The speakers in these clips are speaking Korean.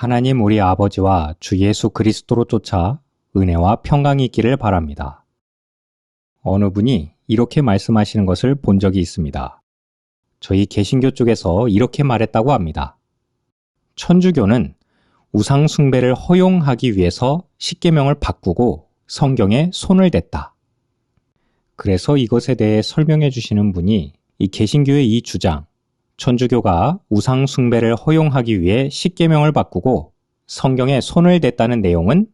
하나님 우리 아버지와 주 예수 그리스도로 쫓아 은혜와 평강이 있기를 바랍니다. 어느 분이 이렇게 말씀하시는 것을 본 적이 있습니다. 저희 개신교 쪽에서 이렇게 말했다고 합니다. 천주교는 우상 숭배를 허용하기 위해서 십계명을 바꾸고 성경에 손을 댔다. 그래서 이것에 대해 설명해 주시는 분이 이 개신교의 이 주장, 천주교가 우상 숭배를 허용하기 위해 십계명을 바꾸고 성경에 손을 댔다는 내용은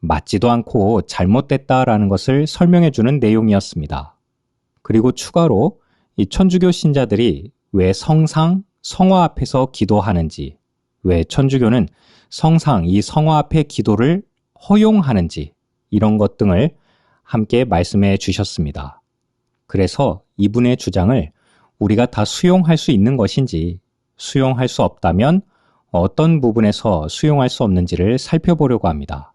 맞지도 않고 잘못됐다라는 것을 설명해 주는 내용이었습니다. 그리고 추가로 이 천주교 신자들이 왜 성상, 성화 앞에서 기도하는지, 왜 천주교는 성상, 이 성화 앞에 기도를 허용하는지, 이런 것 등을 함께 말씀해 주셨습니다. 그래서 이분의 주장을 우리가 다 수용할 수 있는 것인지, 수용할 수 없다면 어떤 부분에서 수용할 수 없는지를 살펴보려고 합니다.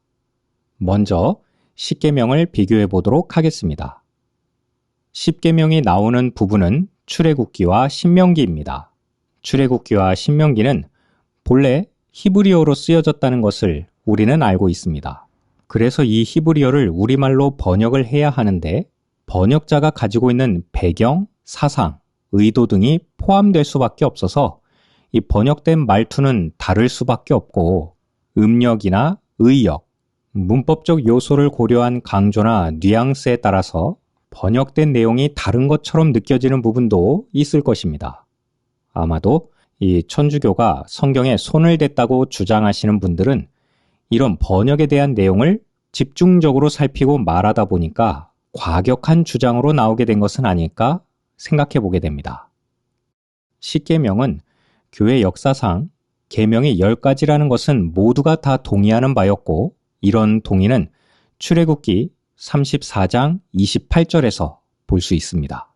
먼저 십계명을 비교해 보도록 하겠습니다. 십계명이 나오는 부분은 출애굽기와 신명기입니다. 출애굽기와 신명기는 본래 히브리어로 쓰여졌다는 것을 우리는 알고 있습니다. 그래서 이 히브리어를 우리말로 번역을 해야 하는데 번역자가 가지고 있는 배경, 사상, 의도 등이 포함될 수밖에 없어서 이 번역된 말투는 다를 수밖에 없고 음력이나 의역, 문법적 요소를 고려한 강조나 뉘앙스에 따라서 번역된 내용이 다른 것처럼 느껴지는 부분도 있을 것입니다. 아마도 이 천주교가 성경에 손을 댔다고 주장하시는 분들은 이런 번역에 대한 내용을 집중적으로 살피고 말하다 보니까 과격한 주장으로 나오게 된 것은 아닐까 생각해 보게 됩니다. 십계명은 교회 역사상 계명이 10가지라는 것은 모두가 다 동의하는 바였고 이런 동의는 출애굽기 34장 28절에서 볼 수 있습니다.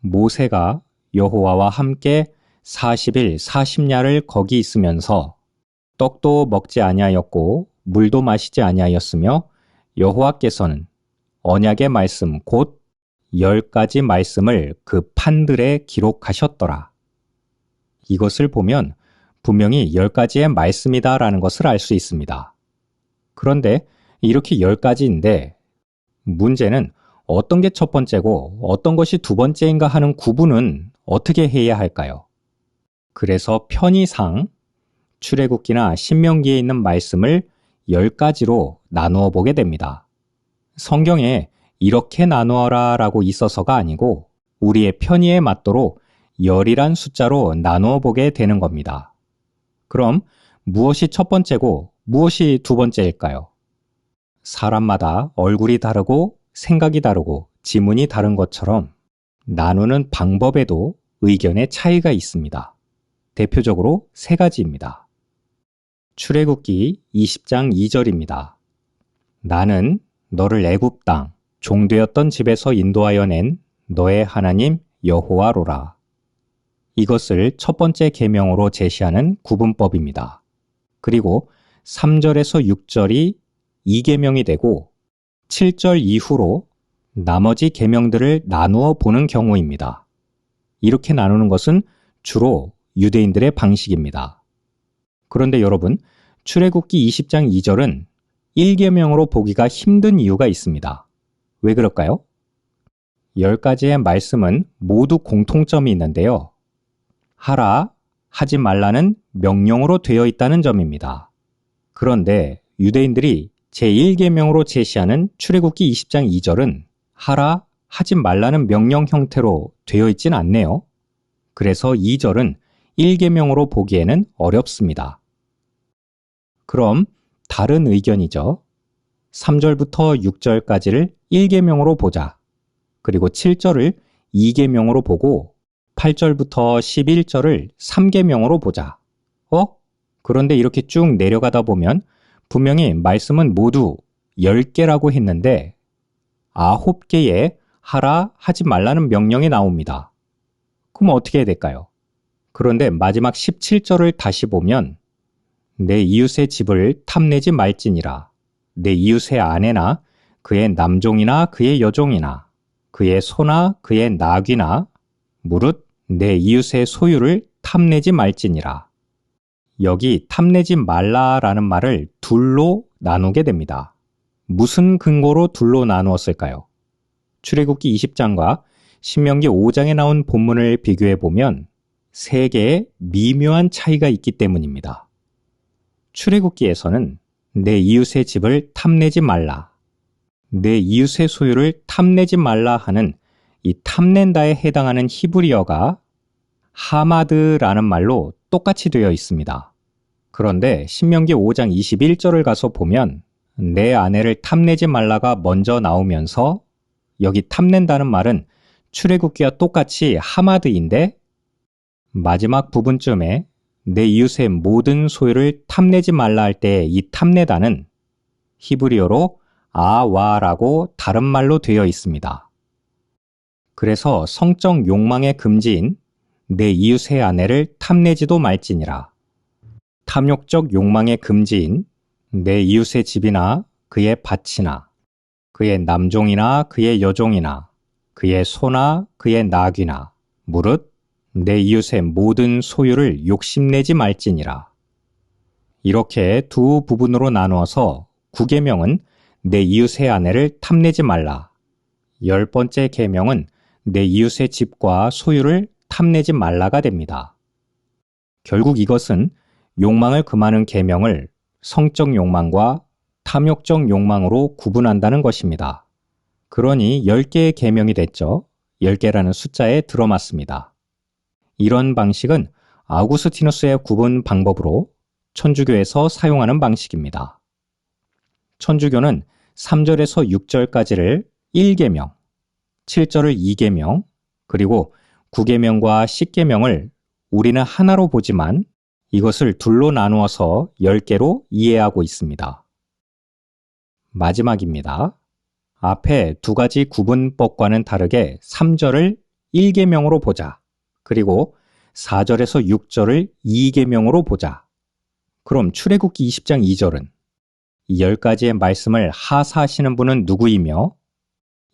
모세가 여호와와 함께 40일 40야를 거기 있으면서 떡도 먹지 아니하였고 물도 마시지 아니하였으며 여호와께서는 언약의 말씀 곧 열 가지 말씀을 그 판들에 기록하셨더라. 이것을 보면 분명히 열 가지의 말씀이다라는 것을 알 수 있습니다. 그런데 이렇게 열 가지인데 문제는 어떤 게 첫 번째고 어떤 것이 두 번째인가 하는 구분은 어떻게 해야 할까요? 그래서 편의상 출애굽기나 신명기에 있는 말씀을 열 가지로 나누어 보게 됩니다. 성경에 이렇게 나누어라 라고 있어서가 아니고 우리의 편의에 맞도록 열이란 숫자로 나누어 보게 되는 겁니다. 그럼 무엇이 첫 번째고 무엇이 두 번째일까요? 사람마다 얼굴이 다르고 생각이 다르고 지문이 다른 것처럼 나누는 방법에도 의견의 차이가 있습니다. 대표적으로 세 가지입니다. 출애굽기 20장 2절입니다. 나는 너를 애굽 땅 종되었던 집에서 인도하여 낸 너의 하나님 여호와로라. 이것을 첫 번째 계명으로 제시하는 구분법입니다. 그리고 3절에서 6절이 2계명이 되고 7절 이후로 나머지 계명들을 나누어 보는 경우입니다. 이렇게 나누는 것은 주로 유대인들의 방식입니다. 그런데 여러분, 출애굽기 20장 2절은 1계명으로 보기가 힘든 이유가 있습니다. 왜 그럴까요? 10가지의 말씀은 모두 공통점이 있는데요. 하라, 하지 말라는 명령으로 되어 있다는 점입니다. 그런데 유대인들이 제1계명으로 제시하는 출애굽기 20장 2절은 하라, 하지 말라는 명령 형태로 되어 있진 않네요. 그래서 2절은 1계명으로 보기에는 어렵습니다. 그럼 다른 의견이죠. 3절부터 6절까지를 1계명으로 보자. 그리고 7절을 2계명으로 보고 8절부터 11절을 3계명으로 보자. 어? 그런데 이렇게 쭉 내려가다 보면 분명히 말씀은 모두 10개라고 했는데 9개의 하라 하지 말라는 명령이 나옵니다. 그럼 어떻게 해야 될까요? 그런데 마지막 17절을 다시 보면 내 이웃의 집을 탐내지 말지니라. 내 이웃의 아내나 그의 남종이나 그의 여종이나 그의 소나 그의 나귀나 무릇 내 이웃의 소유를 탐내지 말지니라. 여기 탐내지 말라라는 말을 둘로 나누게 됩니다. 무슨 근거로 둘로 나누었을까요? 출애굽기 20장과 신명기 5장에 나온 본문을 비교해 보면 세 개의 미묘한 차이가 있기 때문입니다. 출애굽기에서는 내 이웃의 집을 탐내지 말라. 내 이웃의 소유를 탐내지 말라 하는 이 탐낸다에 해당하는 히브리어가 하마드라는 말로 똑같이 되어 있습니다. 그런데 신명기 5장 21절을 가서 보면 내 아내를 탐내지 말라가 먼저 나오면서 여기 탐낸다는 말은 출애굽기와 똑같이 하마드인데 마지막 부분쯤에 내 이웃의 모든 소유를 탐내지 말라 할 때 이 탐내다는 히브리어로 아와라고 다른 말로 되어 있습니다. 그래서 성적 욕망의 금지인 내 이웃의 아내를 탐내지도 말지니라. 탐욕적 욕망의 금지인 내 이웃의 집이나 그의 밭이나 그의 남종이나 그의 여종이나 그의 소나 그의 나귀나 무릇 내 이웃의 모든 소유를 욕심내지 말지니라. 이렇게 두 부분으로 나누어서 구계명은 내 이웃의 아내를 탐내지 말라. 열 번째 계명은 내 이웃의 집과 소유를 탐내지 말라가 됩니다. 결국 이것은 욕망을 금하는 계명을 성적 욕망과 탐욕적 욕망으로 구분한다는 것입니다. 그러니 10개의 계명이 됐죠. 10개라는 숫자에 들어맞습니다. 이런 방식은 아우구스티누스의 구분 방법으로 천주교에서 사용하는 방식입니다. 천주교는 3절에서 6절까지를 1계명, 7절을 2계명, 그리고 9계명과 10계명을 우리는 하나로 보지만 이것을 둘로 나누어서 10개로 이해하고 있습니다. 마지막입니다. 앞에 두 가지 구분법과는 다르게 3절을 1계명으로 보자. 그리고 4절에서 6절을 2계명으로 보자. 그럼 출애굽기 20장 2절은 이 10가지의 말씀을 하사하시는 분은 누구이며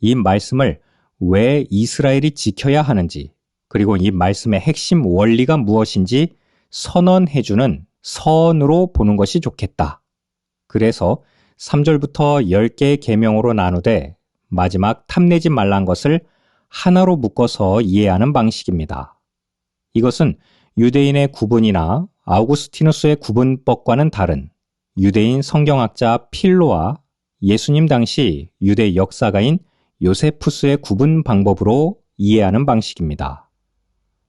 이 말씀을 왜 이스라엘이 지켜야 하는지 그리고 이 말씀의 핵심 원리가 무엇인지 선언해주는 선으로 보는 것이 좋겠다. 그래서 3절부터 10개의 계명으로 나누되 마지막 탐내지 말란 것을 하나로 묶어서 이해하는 방식입니다. 이것은 유대인의 구분이나 아우구스티누스의 구분법과는 다른 유대인 성경학자 필로와 예수님 당시 유대 역사가인 요세푸스의 구분 방법으로 이해하는 방식입니다.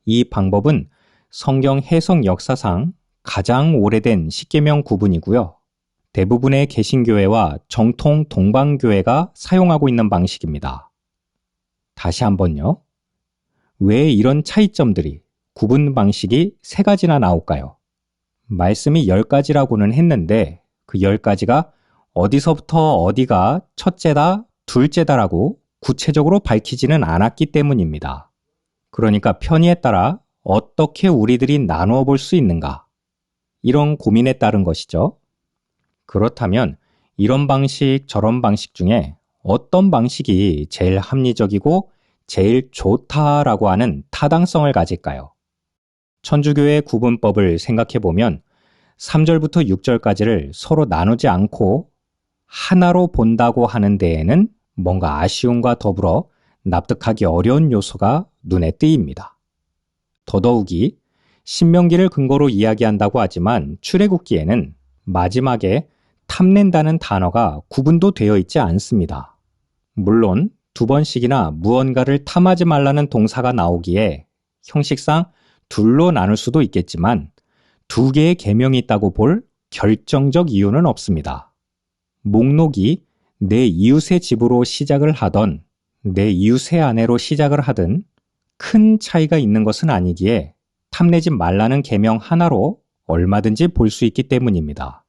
이 방법은 성경 해석 역사상 가장 오래된 십계명 구분이고요. 대부분의 개신교회와 정통 동방교회가 사용하고 있는 방식입니다. 다시 한번요. 왜 이런 차이점들이 구분 방식이 세 가지나 나올까요? 말씀이 열 가지라고는 했는데 그 열 가지가 어디서부터 어디가 첫째다, 둘째다라고 구체적으로 밝히지는 않았기 때문입니다. 그러니까 편의에 따라 어떻게 우리들이 나누어 볼 수 있는가? 이런 고민에 따른 것이죠. 그렇다면 이런 방식, 저런 방식 중에 어떤 방식이 제일 합리적이고 제일 좋다라고 하는 타당성을 가질까요? 천주교의 구분법을 생각해 보면 3절부터 6절까지를 서로 나누지 않고 하나로 본다고 하는 데에는 뭔가 아쉬움과 더불어 납득하기 어려운 요소가 눈에 띄입니다. 더더욱이 신명기를 근거로 이야기한다고 하지만 출애굽기에는 마지막에 탐낸다는 단어가 구분도 되어 있지 않습니다. 물론 두 번씩이나 무언가를 탐하지 말라는 동사가 나오기에 형식상 둘로 나눌 수도 있겠지만 두 개의 계명이 있다고 볼 결정적 이유는 없습니다. 목록이 내 이웃의 집으로 시작을 하던 내 이웃의 아내로 시작을 하든 큰 차이가 있는 것은 아니기에 탐내지 말라는 계명 하나로 얼마든지 볼 수 있기 때문입니다.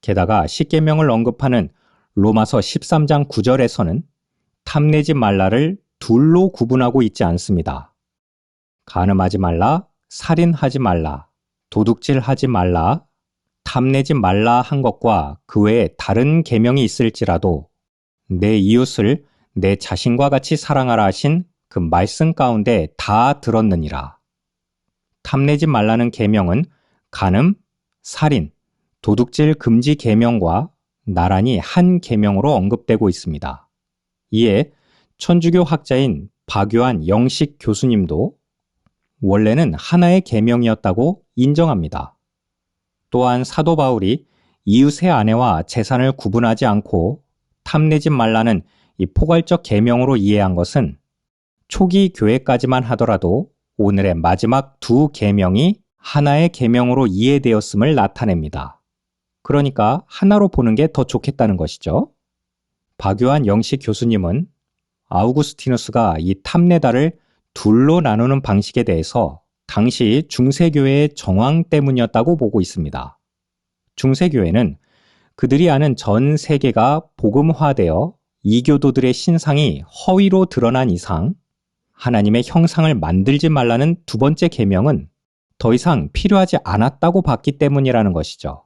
게다가 십계명을 언급하는 로마서 13장 9절에서는 탐내지 말라를 둘로 구분하고 있지 않습니다. 가늠하지 말라, 살인하지 말라, 도둑질하지 말라, 탐내지 말라 한 것과 그 외에 다른 계명이 있을지라도 내 이웃을 내 자신과 같이 사랑하라 하신 그 말씀 가운데 다 들었느니라. 탐내지 말라는 계명은 간음, 살인, 도둑질 금지 계명과 나란히 한 계명으로 언급되고 있습니다. 이에 천주교 학자인 박요한 영식 교수님도 원래는 하나의 계명이었다고 인정합니다. 또한 사도 바울이 이웃의 아내와 재산을 구분하지 않고 탐내지 말라는 이 포괄적 계명으로 이해한 것은 초기 교회까지만 하더라도 오늘의 마지막 두 계명이 하나의 계명으로 이해되었음을 나타냅니다. 그러니까 하나로 보는 게 더 좋겠다는 것이죠. 박요한 영식 교수님은 아우구스티누스가 이 탐내다를 둘로 나누는 방식에 대해서 당시 중세교회의 정황 때문이었다고 보고 있습니다. 중세교회는 그들이 아는 전 세계가 복음화되어 이교도들의 신상이 허위로 드러난 이상 하나님의 형상을 만들지 말라는 두 번째 계명은 더 이상 필요하지 않았다고 봤기 때문이라는 것이죠.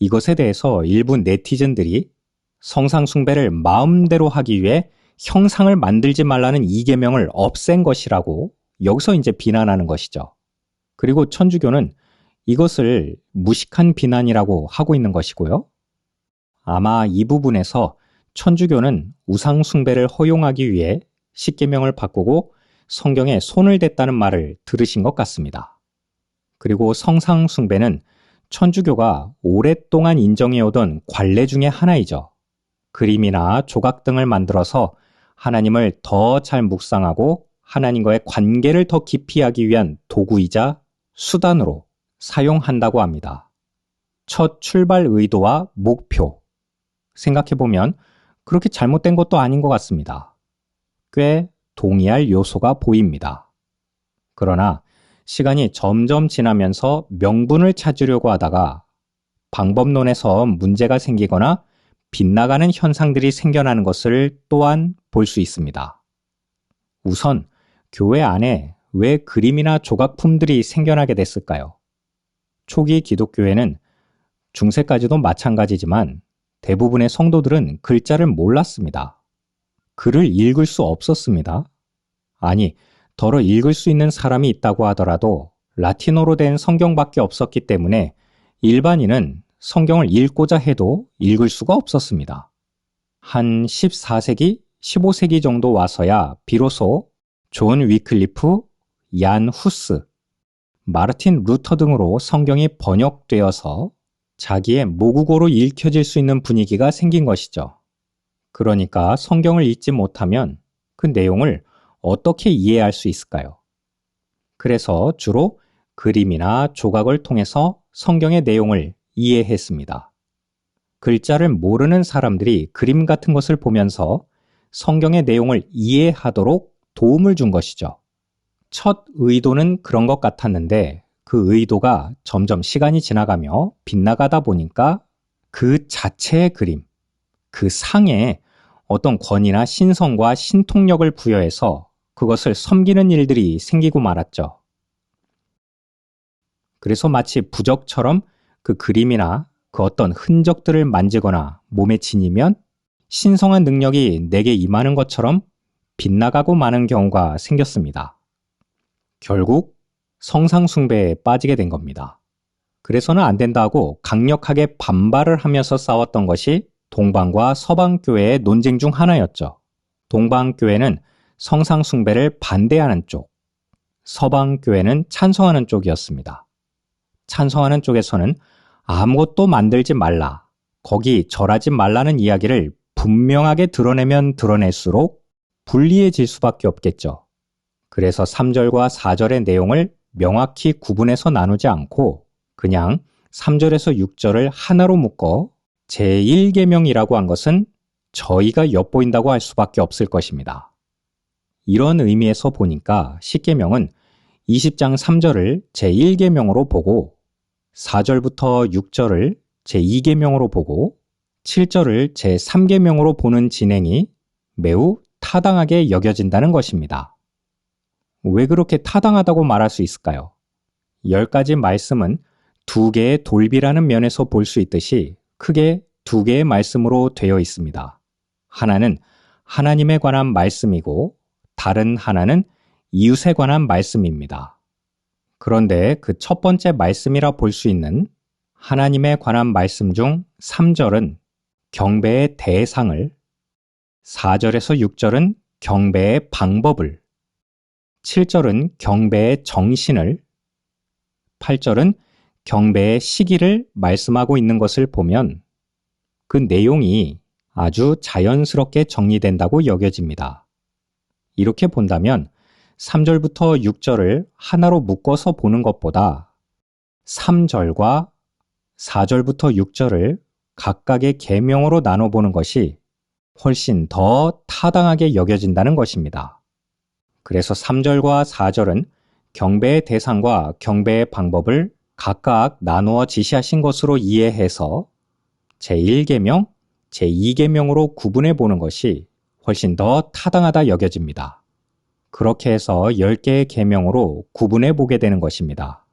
이것에 대해서 일부 네티즌들이 성상숭배를 마음대로 하기 위해 형상을 만들지 말라는 이계명을 없앤 것이라고 여기서 이제 비난하는 것이죠. 그리고 천주교는 이것을 무식한 비난이라고 하고 있는 것이고요. 아마 이 부분에서 천주교는 우상 숭배를 허용하기 위해 십계명을 바꾸고 성경에 손을 댔다는 말을 들으신 것 같습니다. 그리고 성상 숭배는 천주교가 오랫동안 인정해오던 관례 중의 하나이죠. 그림이나 조각 등을 만들어서 하나님을 더 잘 묵상하고 하나님과의 관계를 더 깊이 하기 위한 도구이자 수단으로 사용한다고 합니다. 첫 출발 의도와 목표. 생각해보면 그렇게 잘못된 것도 아닌 것 같습니다. 꽤 동의할 요소가 보입니다. 그러나 시간이 점점 지나면서 명분을 찾으려고 하다가 방법론에서 문제가 생기거나 빗나가는 현상들이 생겨나는 것을 또한 볼 수 있습니다. 우선 교회 안에 왜 그림이나 조각품들이 생겨나게 됐을까요? 초기 기독교회는 중세까지도 마찬가지지만 대부분의 성도들은 글자를 몰랐습니다. 글을 읽을 수 없었습니다. 아니, 더러 읽을 수 있는 사람이 있다고 하더라도 라틴어로 된 성경밖에 없었기 때문에 일반인은 성경을 읽고자 해도 읽을 수가 없었습니다. 한 14세기, 15세기 정도 와서야 비로소 존 위클리프, 얀 후스, 마르틴 루터 등으로 성경이 번역되어서 자기의 모국어로 읽혀질 수 있는 분위기가 생긴 것이죠. 그러니까 성경을 읽지 못하면 그 내용을 어떻게 이해할 수 있을까요? 그래서 주로 그림이나 조각을 통해서 성경의 내용을 이해했습니다. 글자를 모르는 사람들이 그림 같은 것을 보면서 성경의 내용을 이해하도록 도움을 준 것이죠. 첫 의도는 그런 것 같았는데 그 의도가 점점 시간이 지나가며 빗나가다 보니까 그 자체의 그림, 그 상에 어떤 권위나 신성과 신통력을 부여해서 그것을 섬기는 일들이 생기고 말았죠. 그래서 마치 부적처럼 그 그림이나 그 어떤 흔적들을 만지거나 몸에 지니면 신성한 능력이 내게 임하는 것처럼 빗나가고 마는 경우가 생겼습니다. 결국 성상숭배에 빠지게 된 겁니다. 그래서는 안 된다고 강력하게 반발을 하면서 싸웠던 것이 동방과 서방교회의 논쟁 중 하나였죠. 동방교회는 성상숭배를 반대하는 쪽, 서방교회는 찬성하는 쪽이었습니다. 찬성하는 쪽에서는 아무것도 만들지 말라, 거기 절하지 말라는 이야기를 분명하게 드러내면 드러낼수록 불리해질 수밖에 없겠죠. 그래서 3절과 4절의 내용을 명확히 구분해서 나누지 않고 그냥 3절에서 6절을 하나로 묶어 제1계명이라고 한 것은 저희가 엿보인다고 할 수밖에 없을 것입니다. 이런 의미에서 보니까 10계명은 20장 3절을 제1계명으로 보고 4절부터 6절을 제2계명으로 보고 7절을 제3계명으로 보는 진행이 매우 타당하게 여겨진다는 것입니다. 왜 그렇게 타당하다고 말할 수 있을까요? 10가지 말씀은 두 개의 돌비라는 면에서 볼 수 있듯이 크게 두 개의 말씀으로 되어 있습니다. 하나는 하나님에 관한 말씀이고 다른 하나는 이웃에 관한 말씀입니다. 그런데 그 첫 번째 말씀이라 볼 수 있는 하나님에 관한 말씀 중 3절은 경배의 대상을, 4절에서 6절은 경배의 방법을, 7절은 경배의 정신을, 8절은 경배의 시기를 말씀하고 있는 것을 보면 그 내용이 아주 자연스럽게 정리된다고 여겨집니다. 이렇게 본다면 3절부터 6절을 하나로 묶어서 보는 것보다 3절과 4절부터 6절을 각각의 계명으로 나눠보는 것이 훨씬 더 타당하게 여겨진다는 것입니다. 그래서 3절과 4절은 경배의 대상과 경배의 방법을 각각 나누어 지시하신 것으로 이해해서 제1계명, 제2계명으로 구분해 보는 것이 훨씬 더 타당하다 여겨집니다. 그렇게 해서 10개의 계명으로 구분해 보게 되는 것입니다.